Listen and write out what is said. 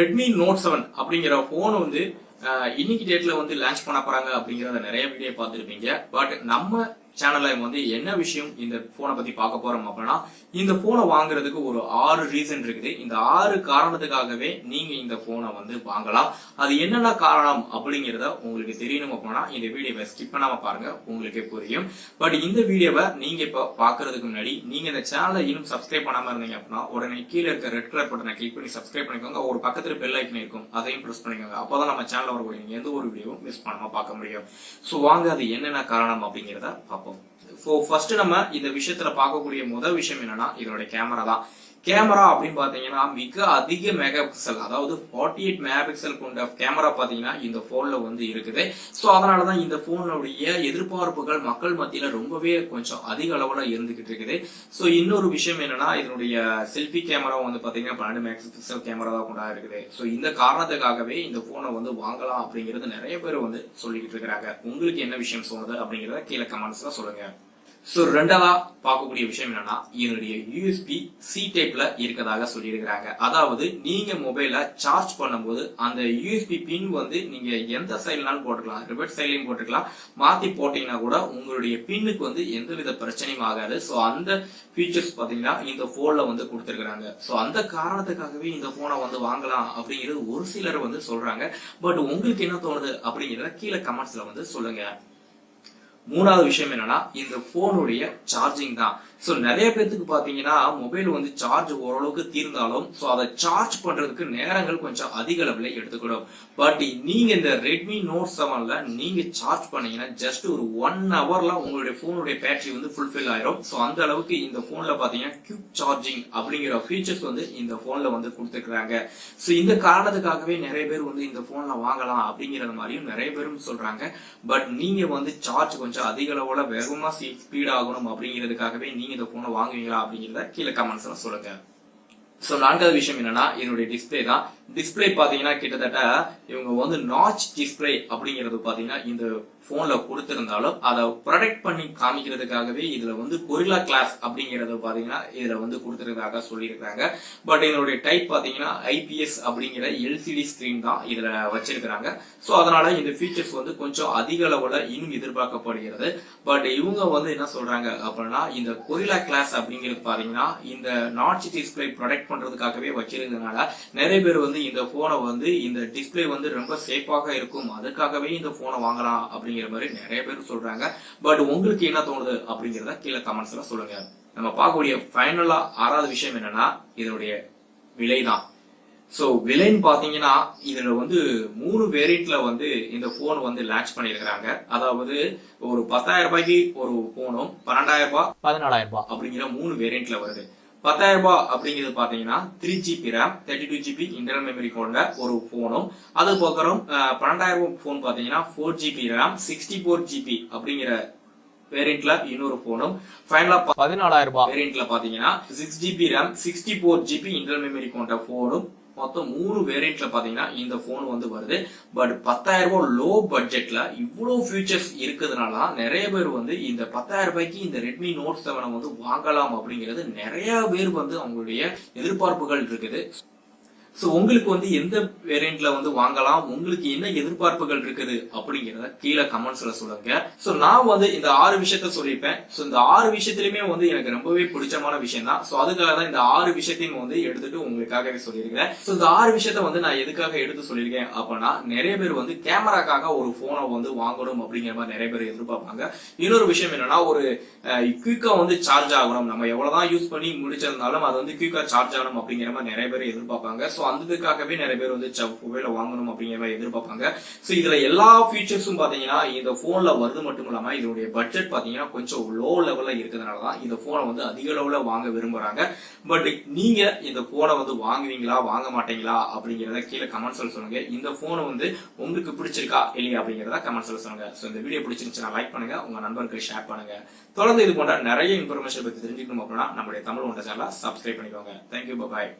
Redmi note seven அப்படிங்கிற phone வந்து இன்னைக்கு டேட்ல வந்து லான்ச் பண்ண போறாங்க அப்படிங்கறத நிறைய வீடியோ பார்த்துருப்பீங்க. பட் நம்ம சேனல்ல வந்து என்ன விஷயம் இந்த போனை பத்தி பார்க்க போறோம் அப்படின்னா இந்த போனை வாங்குறதுக்கு ஒரு ஆறு ரீசன் இருக்குது. இந்த ஆறு காரணத்துக்காகவே நீங்க இந்த போனை வந்து வாங்கலாம். அது என்னென்ன காரணம் அப்படிங்கிறத உங்களுக்கு தெரியணும் அப்படின்னா இந்த வீடியோவை ஸ்கிப் பண்ணாம பாருங்க. உங்களுக்கே புரியும். பட் இந்த வீடியோவை நீங்க இப்ப பாக்குறதுக்கு முன்னாடி நீங்க இந்த சேனலை இன்னும் சப்ஸ்கிரைப் பண்ணாம இருந்தீங்க அப்படின்னா உடனே கீழே இருக்க ரெட் கலர் பட்டனை கிளிக் பண்ணி சப்ஸ்கிரைப் பண்ணிக்கோங்க. ஒரு பக்கத்துல பெல் ஐக்கன் இருக்கும். அதையும் ப்ரெஸ் பண்ணிக்கோங்க. அப்பதான் நம்ம சேனல்ல வரக்கூடிய எந்த ஒரு வீடியோவும் மிஸ் பண்ணாம பார்க்க முடியும். சோ வாங்க அது என்னென்ன காரணம் அப்படிங்கிறத பார்ப்போம். ஃபர்ஸ்ட் நம்ம இந்த விஷயத்துல பார்க்கக்கூடிய முதல் விஷயம் என்னன்னா இதனுடைய கேமரா தான். கேமரா அப்படின்னு பாத்தீங்கன்னா மிக அதிக மெகா பிக்சல் அதாவது 48 எயிட் மெகா பிக்சல் கொண்ட கேமரா பாத்தீங்கன்னா இந்த போன்ல வந்து இருக்குது. சோ அதனாலதான் இந்த போனுடைய எதிர்பார்ப்புகள் மக்கள் மத்தியில ரொம்பவே கொஞ்சம் அதிக அளவுல இருந்துகிட்டு இருக்குது. ஸோ இன்னொரு விஷயம் என்னன்னா இதனுடைய செல்ஃபி கேமரா வந்து பாத்தீங்கன்னா பன்னெண்டு மெகா பிக்சல் கேமரா தான் கொண்டா இருக்குது ஸோ இந்த காரணத்துக்காகவே இந்த போனை வந்து வாங்கலாம் அப்படிங்கிறது நிறைய பேர் வந்து சொல்லிக்கிட்டு இருக்கிறாங்க. உங்களுக்கு என்ன விஷயம் சொன்னது அப்படிங்கறத கீழே கமெண்ட்ஸ்ல சொல்லுங்க. சோ ரெண்டாவதா பார்க்கக்கூடிய விஷயம் என்னன்னா இதனுடைய யூஎஸ்பி சி டைப்ல இருக்கதாக சொல்லியிருக்கிறாங்க. அதாவது நீங்க மொபைல சார்ஜ் பண்ணும்போது அந்த யூஎஸ்பி பின் வந்து நீங்க எந்த சைட்லாலும் போட்டுக்கலாம். ரிவர்ட் சைட்லையும் போட்டுக்கலாம். மாத்தி போட்டீங்கன்னா கூட உங்களுடைய பின்னுக்கு வந்து எந்தவித பிரச்சனையும் ஆகாது. சோ அந்த ஃபீச்சர்ஸ் பாத்தீங்கன்னா இந்த போன்ல வந்து கொடுத்துருக்காங்க சோ அந்த காரணத்துக்காகவே இந்த போனை வந்து வாங்கலாம் அப்படிங்கிறது ஒரு சிலர் வந்து சொல்றாங்க. பட் உங்களுக்கு என்ன தோணுது அப்படிங்கிறத கீழே கமெண்ட்ஸ்ல வந்து சொல்லுங்க. மூணாவது விஷயம் என்னன்னா இந்த போனுடைய சார்ஜிங் தான். ஸோ நிறைய பேர்த்துக்கு பார்த்தீங்கன்னா மொபைல் வந்து சார்ஜ் ஓரளவுக்கு தீர்ந்தாலும் ஸோ அதை சார்ஜ் பண்ணுறதுக்கு நேரங்கள் கொஞ்சம் அதிக அளவில் எடுத்துக்கிடும். பட் நீங்கள் இந்த ரெட்மி நோட் செவனில் நீங்கள் சார்ஜ் பண்ணீங்கன்னா ஜஸ்ட் ஒரு ஒன் ஹவரில் உங்களுடைய ஃபோனுடைய பேட்டரி வந்து ஃபுல்ஃபில் ஆயிரும். ஸோ அந்த அளவுக்கு இந்த ஃபோனில் பார்த்தீங்கன்னா கியூப் சார்ஜிங் அப்படிங்கிற ஃபீச்சர்ஸ் வந்து இந்த ஃபோனில் வந்து கொடுத்துருக்குறாங்க. ஸோ இந்த காரணத்துக்காகவே நிறைய பேர் வந்து இந்த ஃபோனில் வாங்கலாம் அப்படிங்கிற மாதிரியும் நிறைய பேரும் சொல்கிறாங்க பட் நீங்கள் வந்து சார்ஜ் கொஞ்சம் அதிக அளவில் வேகமாக ஸ்பீட் ஆகணும் அப்படிங்கிறதுக்காகவே நீங்கள் இந்த ஃபோனை வாங்குவீங்களா அப்படிங்கிறத கீழே கமெண்ட்ஸில் சொல்லுங்க. சோ நான்காவது விஷயம் என்னன்னா என்னுடைய டிஸ்பிளே தான். டிஸ்பிளே பாத்தீங்கன்னா கிட்டத்தட்ட இவங்க வந்து நாச் டிஸ்பிளே அப்படிங்கிறது பாத்தீங்கன்னா இந்த போன்ல கொடுத்திருந்தாலும் அதை ப்ரொடெக்ட் பண்ணி காமிக்கிறதுக்காகவே இதுல வந்து கொரிலா கிளாஸ் அப்படிங்கறது பாத்தீங்கன்னா இதுல வந்து கொடுத்திருக்கிறதாக சொல்லியிருக்காங்க பட் இதனுடைய டைப் பாத்தீங்கன்னா ஐபிஎஸ் அப்படிங்கிற எல்சிடி ஸ்கிரீன் தான் இதுல வச்சிருக்கிறாங்க. ஸோ அதனால இந்த ஃபீச்சர்ஸ் வந்து கொஞ்சம் அதிக அளவுல இன்னும் எதிர்பார்க்கப்படுகிறது. பட் இவங்க வந்து என்ன சொல்றாங்க அப்படின்னா இந்த கொரிலா கிளாஸ் அப்படிங்கிறது பாத்தீங்கன்னா இந்த நாட்ச் டிஸ்பிளே ப்ரொடெக்ட் பண்றதுக்காகவே வச்சிருந்ததுனால நிறைய பேர் வந்து இந்த போனை வந்து இந்த டிஸ்பிளே வந்து ரொம்ப சேஃபாக இருக்கும். அதுக்காகவே இந்த போனை வாங்கலாம் அப்படிங்கிற மாதிரி நிறைய பேர் சொல்றாங்க. பட் உங்களுக்கு என்ன தோணுது அப்படிங்கறத கீழே கமெண்ட்ஸ்ல சொல்லுங்க. நம்ம பார்க்கக்கூடிய ஃபைனலா ஆறாவது விஷயம் என்னன்னா இதனுடைய விலை தான் சோ விலைன்னு பாத்தீங்கன்னா இதுல வந்து மூணு வேரியண்ட்ல வந்து இந்த போன் வந்து லான்ச் பண்ணிருக்காங்க அதாவது ஒரு பத்தாயிரம் ரூபாய்க்கு ஒரு போனும் பன்னெண்டாயிரம் ரூபாய் பதினாலாயிரம் ரூபாய். அப்படிங்கிற மூணு வேரியண்ட்ல வருது. பத்தாயிரம் ரூபாய் அப்படிங்கிறது பாத்தீங்கன்னா three GB RAM thirty two GB internal memory கொண்ட ஒரு போனும் அது பக்கம் பன்னெண்டாயிரம் ரூபாய் போன் பாத்தீங்கன்னா four GB RAM sixty four GB அப்படிங்கிற வேரியண்ட்ல இன்னொரு போனும் ஃபைனலா பதினாலாயிரம் ரூபாய். வேரியண்ட்ல பாத்தீங்கன்னா six GB RAM sixty four GB internal memory கொண்ட போனும் மொத்தம் மூணு வேரியண்ட்ல பாத்தீங்கன்னா இந்த போன் வந்து வருது. பட் பத்தாயிரம் ரூபாய் லோ பட்ஜெட்ல இவ்வளவு ஃபியூச்சர்ஸ் இருக்கிறதுனால நிறைய பேர் வந்து இந்த பத்தாயிரம் ரூபாய்க்கு இந்த ரெட்மி நோட் செவனை வந்து வாங்கலாம் அப்படிங்கிறது நிறைய பேர் வந்து அவங்களுடைய எதிர்பார்ப்புகள் இருக்குது. சோ உங்களுக்கு வந்து எந்த வேரியண்ட்ல வந்து வாங்கலாம்? உங்களுக்கு என்ன எதிர்பார்ப்புகள் இருக்குது? அப்படிங்கறத கீழே கமெண்ட்ஸ்ல சொல்லுங்க. சோ நான் வந்து இந்த ஆறு விஷயத்த சொல்லியிருப்பேன். சோ இந்த ஆறு விஷயத்திலுமே வந்து எனக்கு ரொம்பவே பிடிச்சமான விஷயம் தான். சோ அதுக்காக தான் இந்த ஆறு விஷயத்தையும் வந்து எடுத்துட்டு உங்களுக்காகவே சொல்லியிருக்கேன் சோ இந்த ஆறு விஷயத்த வந்து நான் எதுக்காக எடுத்து சொல்லியிருக்கேன் அப்படின்னா நிறைய பேர் வந்து கேமராக்காக ஒரு போனை வந்து வாங்கணும் அப்படிங்கிற மாதிரி நிறைய பேர் எதிர்பார்ப்பாங்க. இன்னொரு விஷயம் என்னன்னா ஒரு குயிக்கா வந்து சார்ஜ் ஆகணும். நம்ம எவ்வளவுதான் யூஸ் பண்ணி முடிச்சிருந்தாலும் அது வந்து குயிக்கா சார்ஜ் ஆகணும் அப்படிங்கிற மாதிரி நிறைய பேர் எதிர்பார்ப்பாங்க. ஸோ அந்ததுக்காகவே நிறைய பேர் வந்து மொபைல வாங்கணும் அப்படிங்கிற மாதிரி எதிர்பார்ப்பாங்க. சோ இதுல எல்லா ஃபீச்சர்ஸும் பாத்தீங்கன்னா இந்த போன்ல வருது மட்டும் இல்லாம இதனுடைய பட்ஜெட் பாத்தீங்கன்னா கொஞ்சம் லோ லெவல்ல இருக்கிறதுனால தான் இந்த போனை வந்து அதிக அளவுல வாங்க விரும்புறாங்க. பட் நீங்க இந்த போனை வந்து வாங்குவீங்களா வாங்க மாட்டீங்களா அப்படிங்கிறத கீழே கமெண்ட்ஸ்ல சொல்லுங்க. இந்த போனை வந்து உங்களுக்கு பிடிச்சிருக்கா இல்லையா அப்படிங்கறத கமெண்ட்ஸ்ல சொல்லுங்க. சோ இந்த வீடியோ பிடிச்சிருந்துச்சுன்னா லைக் பண்ணுங்க. உங்க நண்பர்களுக்கு ஷேர் பண்ணுங்க. தொடர்ந்து இது போன்ற நிறைய இன்ஃபர்மேஷன் பத்தி தெரிஞ்சுக்கணும் அப்படின்னா நம்மளுடைய தமிழ் ஒன்ற சேனலை சப்ஸ்கிரைப் பண்ணிக்கோங்க. Thank you bye